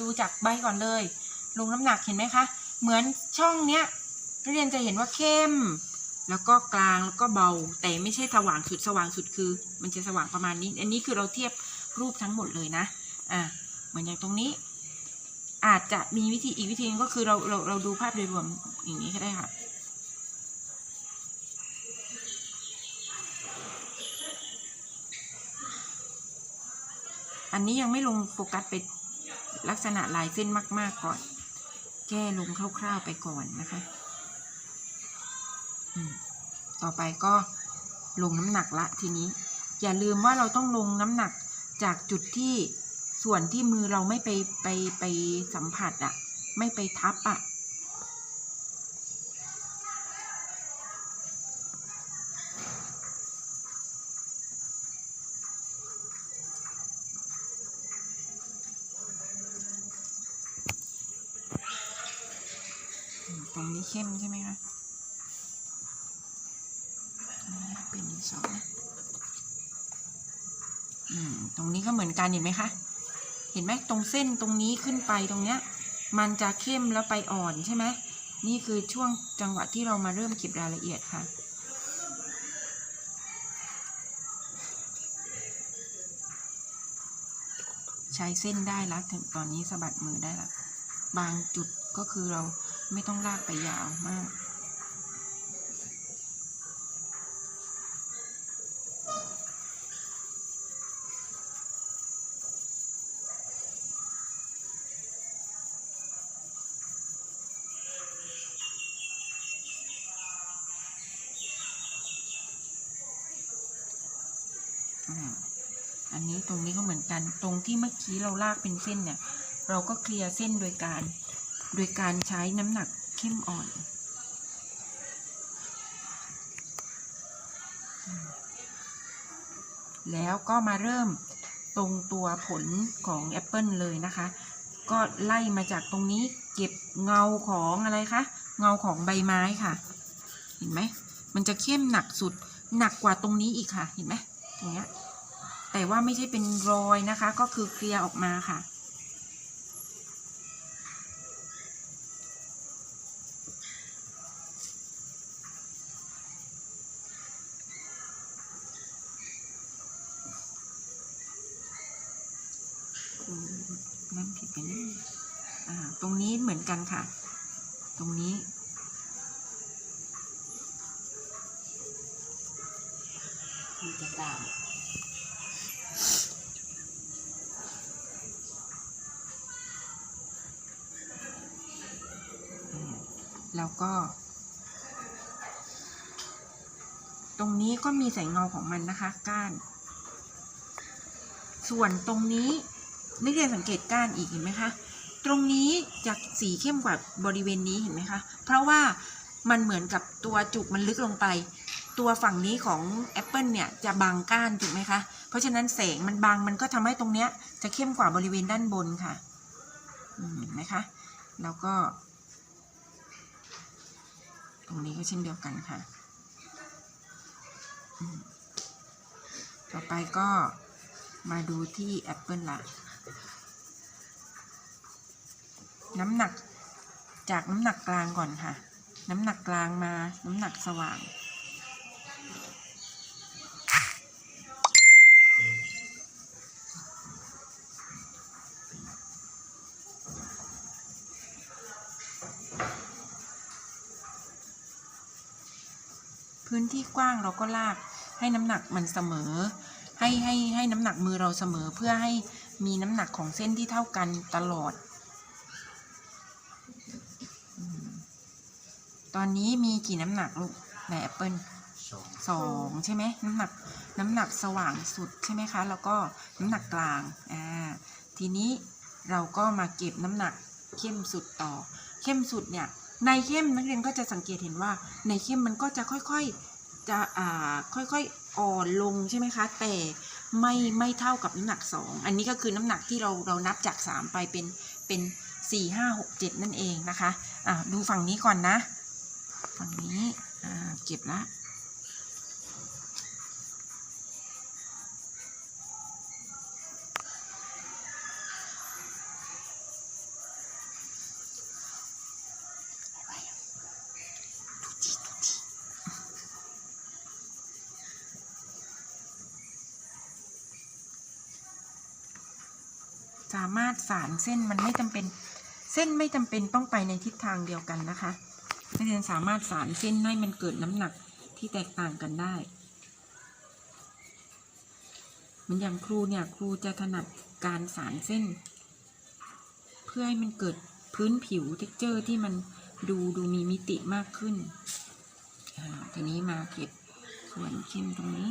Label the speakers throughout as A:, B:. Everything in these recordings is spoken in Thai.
A: ดูจากใบก่อนเลย ลงน้ำหนักเห็นไหมคะ เหมือนช่องเนี้ยนักเรียนจะเห็นว่าเข้ม แล้วก็กลางแล้วก็เบา แต่ไม่ใช่สว่างสุดสว่างสุดคือ มันจะสว่างประมาณนี้ อันนี้คือเราเทียบรูปทั้งหมดเลยนะ อ่าเหมือนอย่างตรงนี้ อาจจะมีวิธีอีกวิธีหนึงก็คือเราเราเราดูภาพโดยรวมอย่างนี้ก็ได้ค่ะอันนี้ยังไม่ลงโฟกัสไป ลักษณะลายเส้นมาก ๆ ก่อน แก้ลงคร่าว ๆ ไปก่อนนะคะต่อไปก็ลงน้ำหนักละทีนี้ อย่าลืมว่าเราต้องลงน้ำหนักจากจุดที่ส่วนที่มือเราไม่ไปไปไปสัมผัสอะไม่ไปทับอะ ตรงนี้เข้มใช่ไหมคะอันนี้เป็นสออืมตรงนี้ก็เหมือนกันเห็นไหมคะ เห็นไหมตรงเส้นตรงนี้ขึ้นไปตรงเนี้ย มันจะเข้มแล้วไปอ่อนใช่ไหมนี่คือช่วงจังหวะที่เรามาเริ่มเก็บรายละเอียดค่ะใช้เส้นได้แล้วถึงตอนนี้สะบัดมือได้ละบางจุดก็คือเรา ไม่ต้องลากไปยาวมาก อันนี้ตรงนี้ก็เหมือนกัน ตรงที่เมื่อกี้เราลากเป็นเส้นเนี่ย เราก็เคลียร์เส้นโดยการ โดยการใช้น้ำหนักเข้มอ่อน แล้วก็มาเริ่มตรงตัวผลของแอปเปิลเลยนะคะ ก็ไล่มาจากตรงนี้เก็บเงาของอะไรคะ เงาของใบไม้ค่ะ เห็นไหม มันจะเข้มหนักสุด หนักกว่าตรงนี้อีกค่ะ เห็นไหมตรงเนี้ยแต่ว่าไม่ใช่เป็นรอยนะคะ ก็คือเคลียร์ออกมาค่ะ อืมนั่นผิดไปนี่อ่าตรงนี้เหมือนกันค่ะ ตรงนี้
B: มันจะด่าง
A: อืมแล้วก็ ตรงนี้ก็มีแสงเงาของมันนะคะ ก้าน ส่วนตรงนี้ นักเรียนสังเกตก้านอีกเห็นไหมคะ ตรงนี้จะสีเข้มกว่าบริเวณนี้เห็นไหมคะ เพราะว่ามันเหมือนกับตัวจุกมันลึกลงไป ตัวฝั่งนี้ของแอปเปิลเนี่ยจะบังก้านถูกไหมคะ เพราะฉะนั้นแสงมันบังมันก็ทำให้ตรงเนี้ยจะเข้มกว่าบริเวณด้านบนค่ะเห็นไหมคะ แล้วก็ ตรงนี้ก็เช่นเดียวกันค่ะ ต่อไปก็มาดูที่แอปเปิลละ น้ำหนักจากน้ำหนักกลางก่อนค่ะ น้ำหนักกลางมา น้ำหนักสว่าง พื้นที่กว้างเราก็ลากให้น้ำหนักมันเสมอ ให้ให้ให้น้ำหนักมือเราเสมอเพื่อให้ มีน้ำหนักของเส้นที่เท่ากันตลอดอืมตอนนี้มีกี่น้ำหนักลูกในแอปเปิล
B: สอง
A: สองใช่ไหมน้ำหนักน้ำหนักสว่างสุดใช่ไหมคะ แล้วก็น้ำหนักกลางอ่าทีนี้เราก็มาเก็บน้ำหนักเข้มสุดต่อ เข้มสุดเนี่ยในเข้มนักเรียนก็จะสังเกตเห็นว่าในเข้มมันก็จะค่อยๆจะอ่าค่อยๆอ่อนลงใช่ไหมคะ แต่ ไม่ไม่เท่ากับน้ำหนักสองอันนี้ก็คือน้ำหนักที่เราเรานับจากสามไปเป็นเป็นสี่ห้าหกเจ็ดนั่นเองนะคะอ่าดูฝั่งนี้ก่อนนะ ฝั่งนี้อ่าเก็บละ สามารถสารเส้นมันไม่จำเป็น เส้นไม่จำเป็นต้องไปในทิศทางเดียวกันนะคะนักเรียนสามารถสารเส้นให้มันเกิดน้ำหนักที่แตกต่างกันได้มือนอย่างครูเนี่ยครูจะถนัดการสารเส้น เพื่อให้มันเกิดพื้นผิวเท็กเจอร์ที่มันดูดูมีมิติมากขึ้นทีนี้มาเก็บส่วนเข้มตรงนี้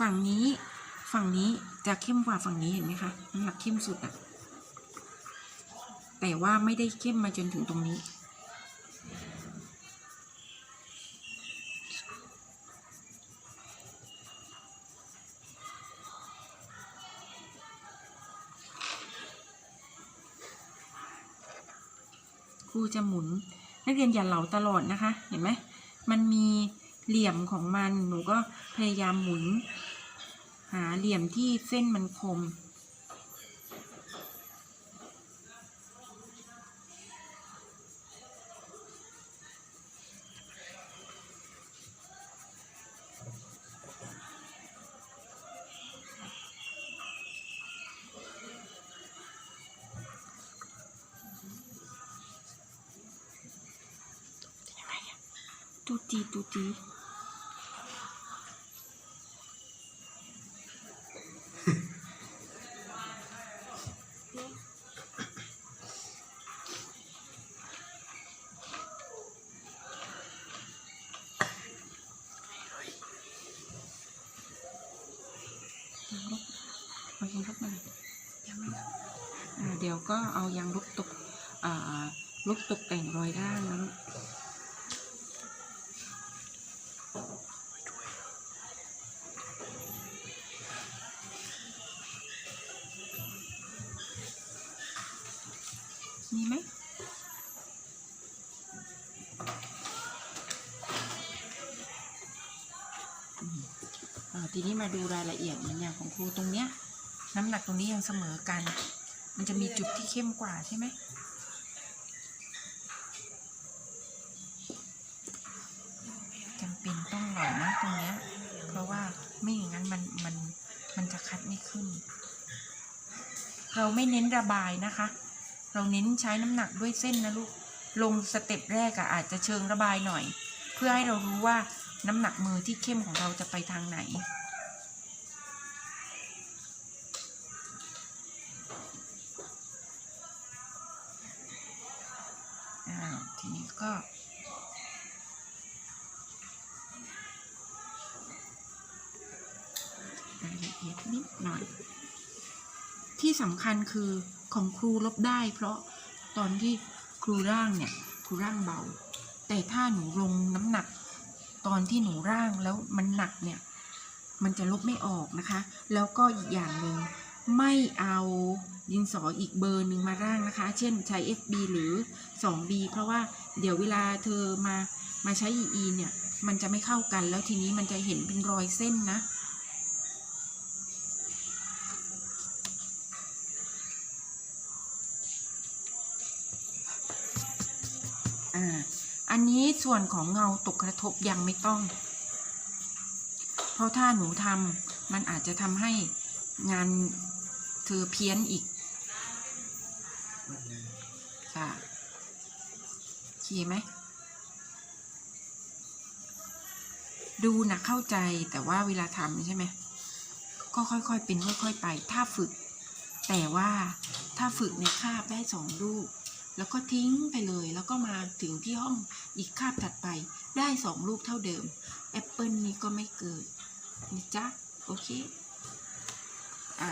A: ฝั่งนี้ฝั่งนี้จะเข้มกว่าฝั่งนี้เห็นไหมคะน้ำหนักเข้มสุดอะแต่ว่าไม่ได้เข้มมาจนถึงตรงนี้ ครูจะหมุน นักเรียนอย่าเหลาตลอดนะคะ เห็นไหม มันมีเหลี่ยมของมัน หนูก็ พยายามหมุน หาเหลี่ยมที่เส้นมันคมตูตี เดี๋ยวก็เอายางลบตกอ่าลบตกแต่งรอยร่างนะลูกมีไหมทีนี้มาดูรายละเอียดเหมือนอย่างของครูตรงเนี้ย น้ำหนักตรงนี้ยังเสมอกัน มันจะมีจุดที่เข้มกว่าใช่ไหมจำเป็นต้องหล่อนะตรงเนี้ย เพราะว่าไม่อย่างนั้นมันมันมันจะคัดไม่ขึ้น เราไม่เน้นระบายนะคะ เราเน้นใช้น้ำหนักด้วยเส้นนะลูก ลงสเต็ปแรกอะอาจจะเชิงระบายหน่อย เพื่อให้เรารู้ว่าน้ำหนักมือที่เข้มของเราจะไปทางไหน อ้าวทีนี้ก็ รายละเอียดนิดหน่อย ที่สำคัญคือของครูลบได้ เพราะตอนที่ครูร่างเนี่ยครูร่างเบา แต่ถ้าหนูลงน้ำหนัก ตอนที่หนูร่างแล้วมันหนักเนี่ย มันจะลบไม่ออกนะคะ แล้วก็อีกอย่างหนึ่ง ไม่เอาดินสออีกเบอร์หนึ่งมาร่างนะคะ เช่นใช้ FB หรือ 2B เพราะว่าเดี๋ยวเวลาเธอมามาใช้ EE เนี่ย มันจะไม่เข้ากันแล้วทีนี้มันจะเห็นเป็นรอยเส้นนะ อ่า อันนี้ส่วนของเงาตกกระทบยังไม่ต้อง เพราะถ้าหนูทำมันอาจจะทำให้งาน เธอเพี้ยนอีกค่ะโอเคไหม ดูนะเข้าใจแต่ว่าเวลาทำใช่ไหม ก็ค่อยๆเป็นค่อยๆไป ถ้าฝึก แต่ว่าถ้าฝึกในคาบได้สองลูก แล้วก็ทิ้งไปเลย แล้วก็มาถึงที่ห้องอีกคาบถัดไป ได้สองลูกเท่าเดิม แอปเปิลนี้ก็ไม่เกิดนะจ๊ะ โอเค อะ